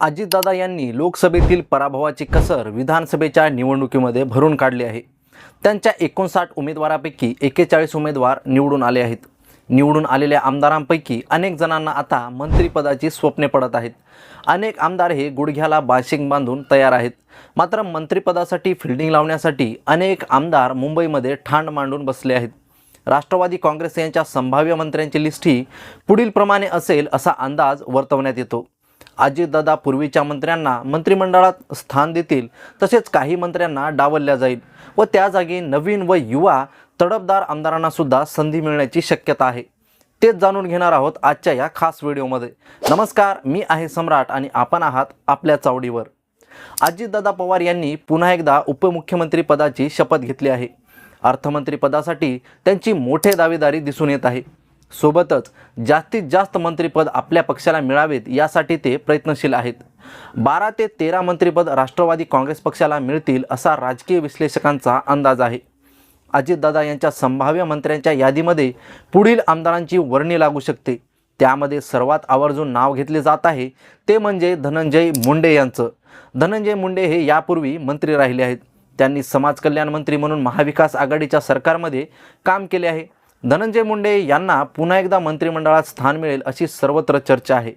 अजितदादा यांनी लोकसभेतील पराभवाची कसर विधानसभेच्या निवडणुकीमध्ये भरून काढली आहे. त्यांच्या एकोणसाठ उमेदवारापैकी एकेचाळीस उमेदवार निवडून आले आहेत. निवडून आलेल्या आमदारांपैकी अनेक जणांना आता मंत्रिपदाची स्वप्ने पडत आहेत. अनेक आमदार हे गुडघ्याला बाशिंग बांधून तयार आहेत. मात्र मंत्रिपदासाठी फिल्डिंग लावण्यासाठी अनेक आमदार मुंबईमध्ये ठाण मांडून बसले आहेत. राष्ट्रवादी काँग्रेस यांच्या संभाव्य मंत्र्यांची लिस्ट ही पुढीलप्रमाणे असेल असा अंदाज वर्तवण्यात येतो. अजितदादा पूर्वीच्या मंत्र्यांना मंत्रिमंडळात स्थान देतील तसेच काही मंत्र्यांना डावलल्या जाईल व त्या जागी नवीन व युवा तडफदार आमदारांना सुद्धा संधी मिळण्याची शक्यता आहे. तेच जाणून घेणार आहोत आजच्या या खास व्हिडिओमध्ये. नमस्कार मी आहे सम्राट आणि आपण आहात आपल्या चावडीवर. अजितदादा पवार यांनी पुन्हा एकदा उपमुख्यमंत्री पदाची शपथ घेतली आहे. अर्थमंत्री पदासाठी त्यांची मोठे दावेदारी दिसून येत आहे. सोबतच जास्तीत जास्त मंत्रिपद आपल्या पक्षाला मिळावेत यासाठी ते प्रयत्नशील आहेत. बारा ते तेरा मंत्रिपद राष्ट्रवादी काँग्रेस पक्षाला मिळतील असा राजकीय विश्लेषकांचा अंदाज आहे. अजितदादा यांच्या संभाव्य मंत्र्यांच्या यादीमध्ये पुढील आमदारांची वर्णी लागू शकते. त्यामध्ये सर्वात आवर्जून नाव घेतले जात आहे ते म्हणजे धनंजय मुंडे यांचं. धनंजय मुंडे हे यापूर्वी मंत्री राहिले आहेत. त्यांनी समाज कल्याण मंत्री म्हणून महाविकास आघाडीच्या सरकारमध्ये काम केले आहे. धनंजय मुंडे यांना पुन्हा एकदा मंत्रिमंडळात स्थान मिळेल अशी सर्वत्र चर्चा आहे.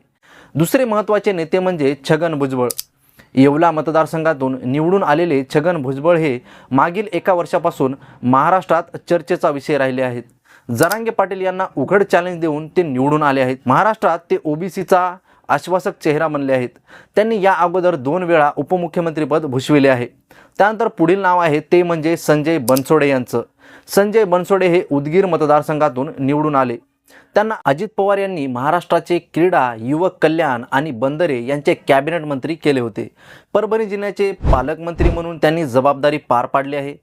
दुसरे महत्त्वाचे नेते म्हणजे छगन भुजबळ. येवला मतदारसंघातून निवडून आलेले छगन भुजबळ हे मागील एका वर्षापासून महाराष्ट्रात चर्चेचा विषय राहिले आहेत. जरांगे पाटील यांना उघड चॅलेंज देऊन ते निवडून आले आहेत. महाराष्ट्रात ते ओबीसीचा आश्वासक चेहरा बनले आहेत. त्यांनी या अगोदर दोन वेळा उपमुख्यमंत्रीपद भूषविले आहे. त्यानंतर पुढील नाव आहे ते म्हणजे संजय बनसोडे यांचं. संजय बनसोडे हे उदगीर मतदारसंघातून निवडून आले. त्यांना अजित पवार यांनी महाराष्ट्राचे क्रीडा युवक कल्याण आणि बंदरे यांचे कॅबिनेट मंत्री केले होते. परभणी जिल्ह्याचे पालकमंत्री म्हणून त्यांनी जबाबदारी पार पाडली आहे.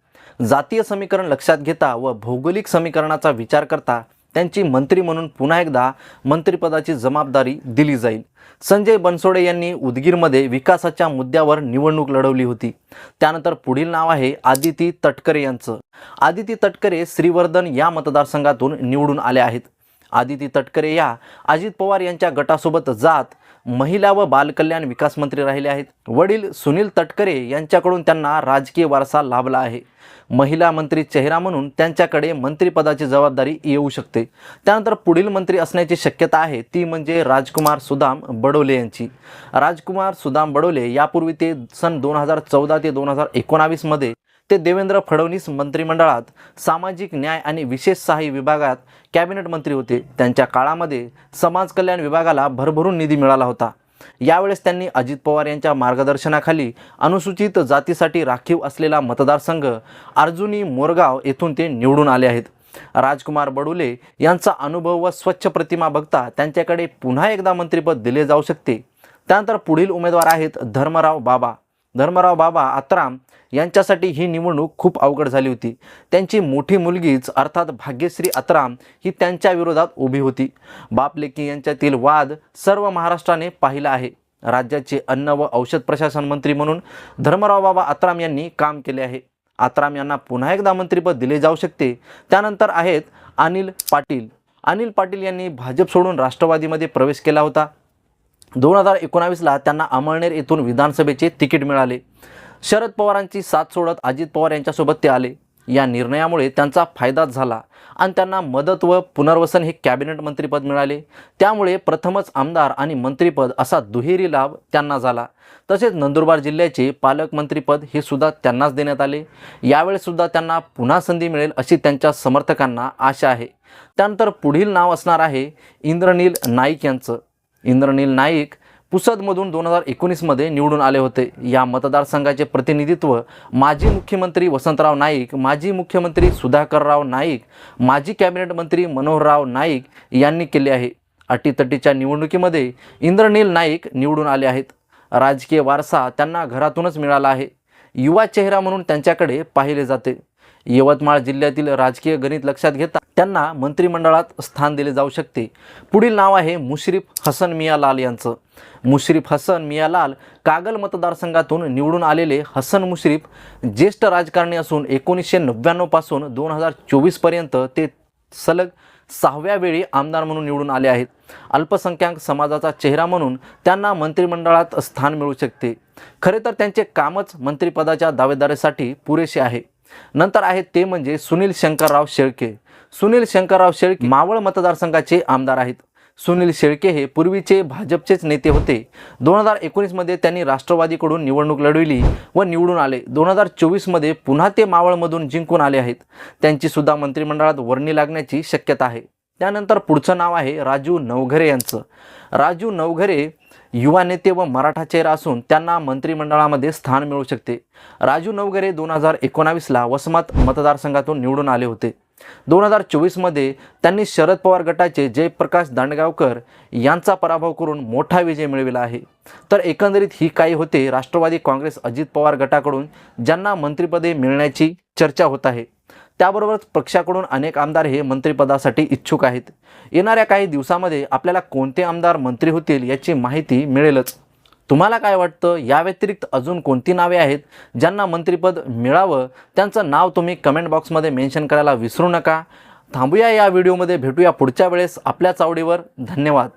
जातीय समीकरण लक्षात घेता व भौगोलिक समीकरणाचा विचार करता त्यांची मंत्री म्हणून पुन्हा एकदा मंत्रिपदाची जबाबदारी दिली जाईल. संजय बनसोडे यांनी उदगीरमध्ये विकासाच्या मुद्द्यावर निवडणूक लढवली होती. त्यानंतर पुढील नाव आहे आदिती तटकरे यांचं. आदिती तटकरे श्रीवर्धन या मतदारसंघातून निवडून आले आहेत. आदिती तटकरे या अजित पवार यांच्या गटासोबत जात महिला व बालकल्याण विकास मंत्री राहिले आहेत. वडील सुनील तटकरे यांच्याकडून त्यांना राजकीय वारसा लाभला आहे. महिला मंत्री चेहरा म्हणून त्यांच्याकडे मंत्रिपदाची जबाबदारी येऊ शकते. त्यानंतर पुढील मंत्री असण्याची शक्यता आहे ती म्हणजे राजकुमार सुदाम बडोले यांची. राजकुमार सुदाम बडोले यापूर्वी ते सन दोन हजार चौदा ते दोन हजार एकोणावीसमध्ये ते देवेंद्र फडणवीस मंत्रिमंडळात सामाजिक न्याय आणि विशेष सहाय्य विभागात कॅबिनेट मंत्री होते. त्यांच्या काळामध्ये समाज कल्याण विभागाला भरभरून निधी मिळाला होता. यावेळेस त्यांनी अजित पवार यांच्या मार्गदर्शनाखाली अनुसूचित जातीसाठी राखीव असलेला मतदारसंघ अर्जुनी मोरगाव येथून ते निवडून आले आहेत. राजकुमार बडुले यांचा अनुभव व स्वच्छ प्रतिमा बघता त्यांच्याकडे पुन्हा एकदा मंत्रिपद दिले जाऊ शकते. त्यानंतर पुढील उमेदवार आहेत धर्मराव बाबा. धर्मराव बाबा आत्राम यांच्यासाठी ही निवडणूक खूप अवघड झाली होती. त्यांची मोठी मुलगीच अर्थात भाग्यश्री अत्राम ही त्यांच्या विरोधात उभी होती. बापलेकी यांच्यातील वाद सर्व महाराष्ट्राने पाहिला आहे. राज्याचे अन्न व औषध प्रशासन मंत्री म्हणून धर्मराव बाबा आत्राम यांनी काम केले आहे. आत्राम यांना पुन्हा एकदा मंत्रिपद दिले जाऊ शकते. त्यानंतर आहेत अनिल पाटील. अनिल पाटील यांनी भाजप सोडून राष्ट्रवादीमध्ये प्रवेश केला होता. दोन हजार एकोणावीसला त्यांना अमळनेर येथून विधानसभेचे तिकीट मिळाले. शरद पवारांची साथ सोडत अजित पवार यांच्यासोबत ते आले. या निर्णयामुळे त्यांचा फायदाच झाला आणि त्यांना मदत व पुनर्वसन हे कॅबिनेट मंत्रीपद मिळाले. त्यामुळे प्रथमच आमदार आणि मंत्रीपद असा दुहेरी लाभ त्यांना झाला. तसेच नंदुरबार जिल्ह्याचे पालकमंत्रीपद हे सुद्धा त्यांनाच देण्यात आले. यावेळेसुद्धा त्यांना पुन्हा संधी मिळेल अशी त्यांच्या समर्थकांना आशा आहे. त्यानंतर पुढील नाव असणार आहे इंद्रनील नाईक यांचं. इंद्रनील नाईक पुसदमधून दोन हजार एकोणीसमध्ये निवडून आले होते. या मतदारसंघाचे प्रतिनिधित्व माजी मुख्यमंत्री वसंतराव नाईक माजी मुख्यमंत्री सुधाकरराव नाईक माजी कॅबिनेट मंत्री मनोहरराव नाईक यांनी केले आहे. अटीतटीच्या निवडणुकीमध्ये इंद्रनील नाईक निवडून आले आहेत. राजकीय वारसा त्यांना घरातूनच मिळाला आहे. युवा चेहरा म्हणून त्यांच्याकडे पाहिले जाते. यवतमाळ जिल्ह्यातील राजकीय गणित लक्षात घेता त्यांना मंत्रिमंडळात स्थान दिले जाऊ शकते. पुढील नाव आहे मुश्रीफ हसन मियालाल यांचं. मुश्रीफ हसन मियालाल कागल मतदारसंघातून निवडून आलेले हसन मुश्रीफ ज्येष्ठ राजकारणी असून एकोणीसशे नव्याण्णवपासून दोन हजार चोवीसपर्यंत ते सलग सहाव्या वेळी आमदार म्हणून निवडून आले आहेत. अल्पसंख्याक समाजाचा चेहरा म्हणून त्यांना मंत्रिमंडळात स्थान मिळू शकते. खरे तर त्यांचे कामच मंत्रिपदाच्या दावेदारीसाठी पुरेसे आहे. नंतर आहेत ते म्हणजे सुनील शंकरराव शेळके. सुनील शंकरराव शेळके मावळ मतदारसंघाचे आमदार आहेत. सुनील शेळके हे पूर्वीचे भाजपचेच नेते होते. दोन हजार एकोणीसमध्ये त्यांनी राष्ट्रवादीकडून निवडणूक लढविली व निवडून आले. दोन हजार चोवीसमध्ये पुन्हा ते मावळमधून जिंकून आले आहेत. त्यांची सुद्धा मंत्रिमंडळात वर्णी लागण्याची शक्यता आहे. त्यानंतर पुढचं नाव आहे राजू नवघरे यांचं. राजू नवघरे युवा नेते व मराठा चेहरा असून त्यांना मंत्रिमंडळामध्ये स्थान मिळू शकते. राजू नवघरे दोन हजार एकोणावीसला वसमत मतदारसंघातून निवडून आले होते. दोन हजार चोवीसमध्ये त्यांनी शरद पवार गटाचे जयप्रकाश दांडगावकर यांचा पराभव करून मोठा विजय मिळविला आहे. तर एकंदरीत ही काही होते राष्ट्रवादी काँग्रेस अजित पवार गटाकडून ज्यांना मंत्रिपदे मिळण्याची चर्चा होत आहे. त्याबरोबरच पक्षाकडून अनेक आमदार हे मंत्रिपदासाठी इच्छुक आहेत. येणाऱ्या काही दिवसामध्ये आपल्याला कोणते आमदार मंत्री होतील याची माहिती मिळेलच. तुम्हाला काय वाटतं? या व्यतिरिक्त अजून कोणती नावे आहेत? ज्यांना मंत्रिपद मिळावं त्यांचं नाव तुम्ही कमेंट बॉक्समध्ये मेन्शन करायला विसरू नका. थांबूया या व्हिडिओमध्ये भेटूया पुढच्या वेळेस आपल्याच आवडीवर. धन्यवाद.